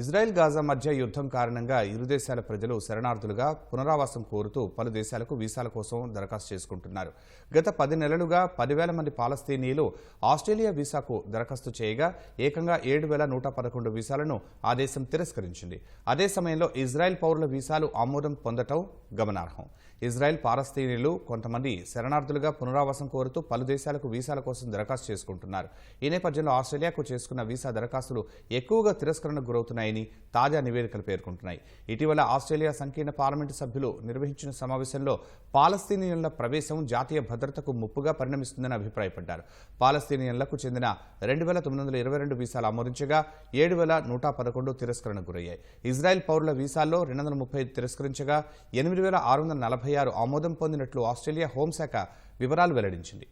Israel Gaza మధ్య యుద్ధం కారణంగా ఇరు దేశాల ప్రజలు శరణార్థులుగా పునరావాసం కోరుతూ పలు దేశాలకు వీసాల కోసం దరఖాస్తు చేసుకుంటున్నారు. గత పది నెలలుగా పదివేల మంది పాలస్తీనీయులు ఆస్ట్రేలియా వీసాకు దరఖాస్తు చేయగా ఏకంగా ఏడు వేల నూట పదకొండు వీసాలను ఆ దేశం తిరస్కరించింది. అదే సమయంలో ఇజ్రాయెల్ పౌరుల వీసాలు ఆమోదం పొందటం గమనార్హం. ఇజ్రాయెల్ పాలస్తీనీయులు కొంతమంది శరణార్థులుగా పునరావాసం కోరుతూ పలు దేశాలకు వీసాల కోసం దరఖాస్తు చేసుకుంటున్నారు. ఈ నేపథ్యంలో ఆస్ట్రేలియాకు చేసుకున్న వీసా దరఖాస్తులు ఎక్కువగా తిరస్కరణకు గురవుతున్నాయి ఉన్నాయని తాజా నివేదికలు పేర్కొంటున్నాయి. ఇటీవల ఆస్ట్రేలియా సంకీర్ణ పార్లమెంటు సభ్యులు నిర్వహించిన సమావేశంలో పాలస్తీనియన్ల ప్రవేశం జాతీయ భద్రతకు ముప్పుగా పరిణమిస్తుందని అభిప్రాయపడ్డారు. పాలస్తీనియన్లకు చెందిన రెండు వేల తొమ్మిది వందల ఇరవై రెండు వీసాలు ఆమోదించగా ఏడు వేల నూట పదకొండు తిరస్కరణకు గురయ్యాయి. ఇజ్రాయెల్ పౌరుల వీసాల్లో రెండు వందల ముప్పై ఐదు తిరస్కరించగా ఎనిమిది వేల ఆరు వందల నలభై ఆరు ఆమోదం పొందినట్లు ఆస్ట్రేలియా హోంశాఖ వివరాలు వెల్లడించింది.